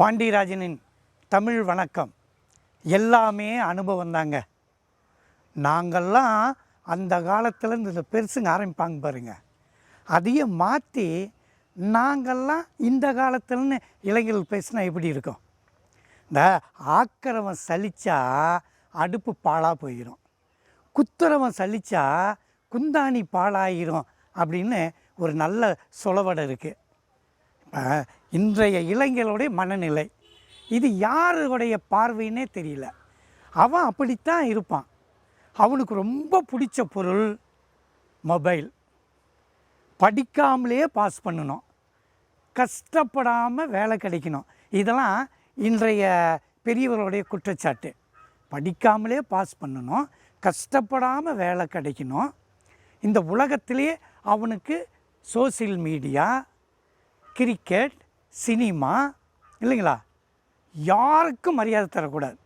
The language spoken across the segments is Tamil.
பாண்டியராஜனின் தமிழ் வணக்கம். எல்லாமே அனுபவம் தாங்க. நாங்கள்லாம் அந்த காலத்தில் இந்த பெருசுங்க ஆரம்பிப்பாங்க பாருங்கள் அதையும் மாற்றி நாங்கள்லாம் இந்த காலத்துலன்னு இளைஞர்கள் பேசினா எப்படி இருக்கும்? இந்த ஆக்கிரமம் சலிச்சா அடுப்பு பாழாக போயிடும் குத்துறவன் சலிச்சா குந்தாணி பாழாயிரும் அப்படின்னு ஒரு நல்ல சொலவடை இருக்குது இன்றைய இளைஞர்களுடைய மனநிலை. இது யாருடைய பார்வைன்னே தெரியல. அவன் அப்படித்தான் இருப்பான். அவனுக்கு ரொம்ப பிடிச்ச பொருள் மொபைல். படிக்காமலே பாஸ் பண்ணணும். கஷ்டப்படாமல் வேலை கிடைக்கணும். இதெல்லாம் இன்றைய பெரியவர்களுடைய குற்றச்சாட்டு. படிக்காமலே பாஸ் பண்ணணும். கஷ்டப்படாமல் வேலை கிடைக்கணும். இந்த உலகத்திலே அவனுக்கு சோசியல் மீடியா கிரிக்கெட் சினிமா இல்லைங்களா? யாருக்கும் மரியாதை தரக்கூடாது.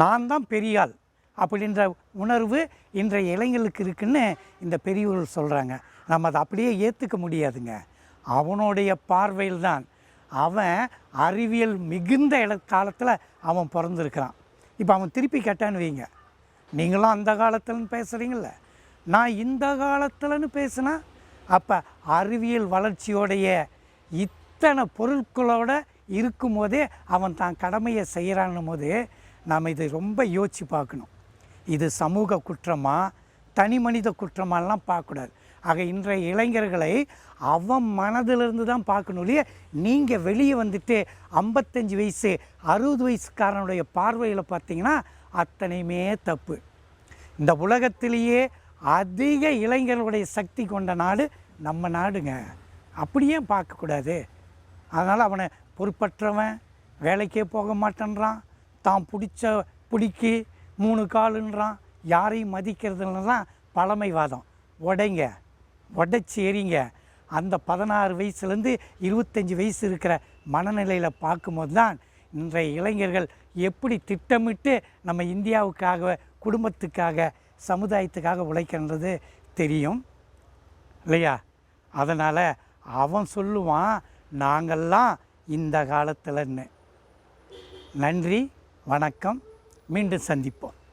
நான் தான் பெரியாள் அப்படின்ற உணர்வு இன்றைய இளைஞர்களுக்கு இருக்குன்னு இந்த பெரியவர்கள் சொல்கிறாங்க நம்ம அதை அப்படியே ஏற்றுக்க முடியாதுங்க. அவனுடைய பார்வையில் தான். அவன் அறிவியல் மிகுந்த இட காலத்தில் அவன் பிறந்திருக்கிறான். இப்போ அவன் திருப்பி கேட்டான்னு வைங்க. நீங்களும் அந்த காலத்துலன்னு பேசுகிறீங்கள நான் இந்த காலத்துலன்னு பேசுனா அப்போ அறிவியல் வளர்ச்சியோடைய இத்தனை பொருட்களோட இருக்கும்போதே அவன் தான் கடமையை செய்கிறான்னும் போது நாம் இதை ரொம்ப யோசித்து பார்க்கணும். இது சமூக குற்றமா? தனி மனித குற்றமாலாம் பார்க்கக்கூடாது. ஆக இன்றைய இளைஞர்களை அவன் மனதிலிருந்து தான் பார்க்கணும் இல்லையா? நீங்கள் வெளியே வந்துட்டு ஐம்பத்தஞ்சு வயசு அறுபது வயசுக்காரனுடைய பார்வையில் பார்த்தீங்கன்னா அத்தனையுமே தப்பு. இந்த உலகத்திலேயே அதிக இளைஞர்களுடைய சக்தி கொண்ட நாடு நம்ம நாடுங்க. அப்படியே பார்க்கக்கூடாது. அதனால் அவனை பொறுப்பற்றவன் வேலைக்கே போக மாட்டேன்றான் தான் பிடிச்ச பிடிக்கி மூணு காலுன்றான் யாரையும் மதிக்கிறதுலாம் பழமைவாதம். உடைங்க உடைச்சி எறிங்க. அந்த பதினாறு வயசுலேருந்து இருபத்தஞ்சி வயசு இருக்கிற மனநிலையில் பார்க்கும்போது தான் இன்றைய இளைஞர்கள் எப்படி திட்டமிட்டு நம்ம இந்தியாவுக்காக குடும்பத்துக்காக சமுதாயத்துக்காக உழைக்கின்றது தெரியும். இல்லையா? அதனால் அவன் சொல்லுவான் நாங்கள்லாம் இந்த காலத்தில்ன்னு நன்றி வணக்கம் மீண்டும் சந்திப்போம்.